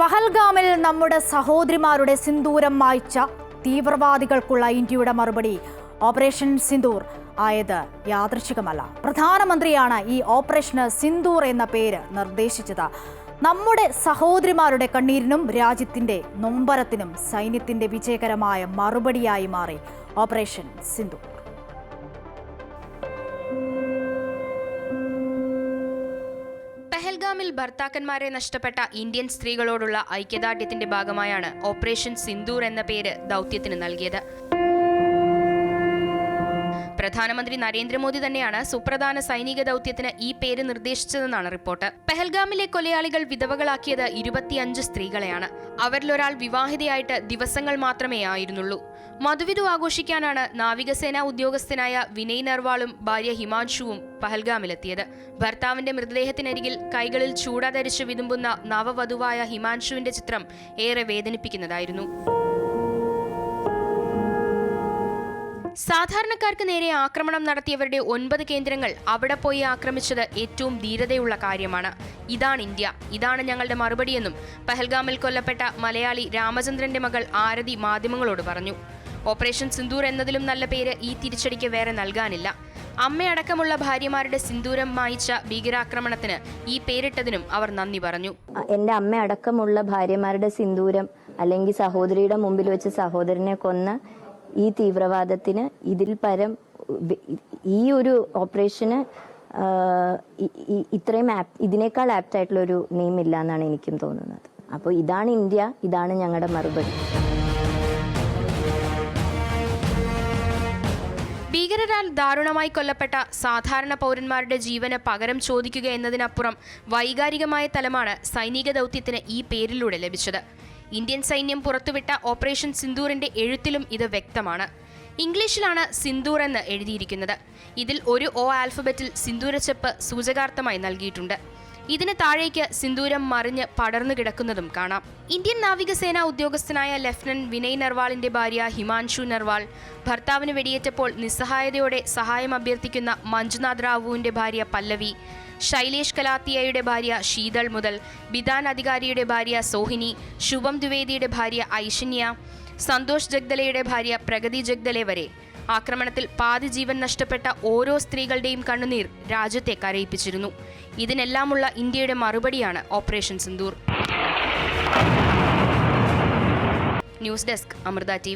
പഹൽഗാമിൽ നമ്മുടെ സഹോദരിമാരുടെ സിന്ദൂരം മായ്ച്ച തീവ്രവാദികൾക്കുള്ള ഇന്ത്യയുടെ മറുപടി ഓപ്പറേഷൻ സിന്ദൂർ ആയത് യാദൃശികമല്ല. പ്രധാനമന്ത്രിയാണ് ഈ ഓപ്പറേഷന് സിന്ദൂർ എന്ന പേര് നിർദ്ദേശിച്ചത്. നമ്മുടെ സഹോദരിമാരുടെ കണ്ണീരിനും രാജ്യത്തിന്റെ നൊമ്പരത്തിനും സൈന്യത്തിന്റെ വിജയകരമായ മറുപടിയായി മാറി ഓപ്പറേഷൻ സിന്ദൂർ. പെഹൽഗാമിൽ ഭർത്താക്കന്മാരെ നഷ്ടപ്പെട്ട ഇന്ത്യൻ സ്ത്രീകളോടുള്ള ഐക്യദാർഢ്യത്തിന്റെ ഭാഗമായാണ് ഓപ്പറേഷൻ സിന്ദൂർ എന്ന പേര് ദൗത്യത്തിന് നൽകിയത്. പ്രധാനമന്ത്രി നരേന്ദ്രമോദി തന്നെയാണ് സുപ്രധാന സൈനിക ദൗത്യത്തിന് ഈ പേര് നിർദ്ദേശിച്ചതെന്നാണ് റിപ്പോർട്ട്. പെഹൽഗാമിലെ കൊലയാളികൾ വിധവകളാക്കിയത് ഇരുപത്തിയഞ്ച് സ്ത്രീകളെയാണ്. അവരിലൊരാൾ വിവാഹിതയായിട്ട് ദിവസങ്ങൾ മാത്രമേ ആയിരുന്നുള്ളൂ. മധുവിധു ആഘോഷിക്കാനാണ് നാവികസേനാ ഉദ്യോഗസ്ഥനായ വിനയ് നർവാളും ഭാര്യ ഹിമാൻഷുവും പഹൽഗാമിലെത്തിയത്. ഭർത്താവിന്റെ മൃതദേഹത്തിനരികിൽ കൈകളിൽ ചൂടാധരിച്ച് വിതുമ്പുന്ന നവവധുവായ ഹിമാൻഷുവിന്റെ ചിത്രം ഏറെ വേദനിപ്പിക്കുന്നതായിരുന്നു. സാധാരണക്കാർക്ക് നേരെ ആക്രമണം നടത്തിയവരുടെ ഒൻപത് കേന്ദ്രങ്ങൾ അവിടെ പോയി ആക്രമിച്ചത് ഏറ്റവും ധീരതയുള്ള കാര്യമാണ്. ഇതാണ് ഇന്ത്യ. ഇതാണ് ഞങ്ങളുടെ മറുപടിയെന്നും പഹൽഗാമിൽ കൊല്ലപ്പെട്ട മലയാളി രാമചന്ദ്രന്റെ മകൾ ആരതി മാധ്യമങ്ങളോട് പറഞ്ഞു. ഓപ്പറേഷൻ സിന്ദൂർ എന്നതിലും നല്ല പേര് ഈ തിരിച്ചടിക്ക് വേറെ നൽകാനില്ല. അമ്മയടക്കമുള്ള ഭാര്യമാരുടെ സിന്ദൂരം മായിച്ച ഭീകരാക്രമണത്തിന് ഈ പേരിട്ടതിനും അവർ നന്ദി പറഞ്ഞു. എന്റെ അമ്മ അടക്കമുള്ള ഭാര്യമാരുടെ സിന്ദൂരം അല്ലെങ്കിൽ സഹോദരിയുടെ മുമ്പിൽ വെച്ച് സഹോദരനെ കൊന്ന ഈ തീവ്രവാദത്തിന് ഇതിൽ പരം ഈ ഒരു ഓപ്പറേഷന് ഇത്രയും ആപ് ഇതിനേക്കാൾ ആപ്റ്റ് ആയിട്ടുള്ള ഒരു നെയിം ഇല്ല എന്നാണ് എനിക്കും തോന്നുന്നത്. അപ്പോൾ ഇതാണ് ഇന്ത്യ ഇതാണ് ഞങ്ങളുടെ മറുപടി. ഭീകരരാൽ ദാരുണമായി കൊല്ലപ്പെട്ട സാധാരണ പൗരന്മാരുടെ ജീവന് പകരം ചോദിക്കുക എന്നതിനപ്പുറം വൈകാരികമായ തലമാണ് സൈനിക ദൗത്യത്തിന് ഈ പേരിലൂടെ ലഭിച്ചത്. ഇന്ത്യൻ സൈന്യം പുറത്തുവിട്ട ഓപ്പറേഷൻ സിന്ദൂറിന്റെ എഴുത്തിലും ഇത് വ്യക്തമാണ്. ഇംഗ്ലീഷിലാണ് സിന്ദൂർ എന്ന് എഴുതിയിരിക്കുന്നത്. ഇതിൽ ഒരു ഓ ആൽഫബറ്റിൽ സിന്ദൂരച്ചെപ്പ് സൂചകാർത്ഥമായി നൽകിയിട്ടുണ്ട്. ഇതിന് താഴേക്ക് സിന്ദൂരം മറിഞ്ഞ് പടർന്നു കിടക്കുന്നതും കാണാം. ഇന്ത്യൻ നാവികസേനാ ഉദ്യോഗസ്ഥനായ ലഫ്റ്റനന്റ് വിനയ് നർവാളിന്റെ ഭാര്യ ഹിമാൻഷു നർവാൾ ഭർത്താവിന് വെടിയേറ്റപ്പോൾ നിസ്സഹായതയോടെ സഹായം അഭ്യർത്ഥിക്കുന്ന മഞ്ജുനാഥ് റാവുവിന്റെ ഭാര്യ പല്ലവി ശൈലേഷ് കലാത്തിയയുടെ ഭാര്യ ശീതൾ മുതൽ ബിദാൻ അധികാരിയുടെ ഭാര്യ സോഹിനി ശുഭം ദ്വിവേദിയുടെ ഭാര്യ ഐശന്യ സന്തോഷ് ജഗ്ദലയുടെ ഭാര്യ പ്രഗതി ജഗ്ദലെ വരെ. ആക്രമണത്തിൽ പാതി ജീവൻ നഷ്ടപ്പെട്ട ഓരോ സ്ത്രീകളുടെയും കണ്ണുനീർ രാജ്യത്തെ കരയിപ്പിച്ചിരുന്നു ഇതിനെല്ലാമുള്ള ഇന്ത്യയുടെ മറുപടിയാണ് operation Sindoor. News desk Amrita T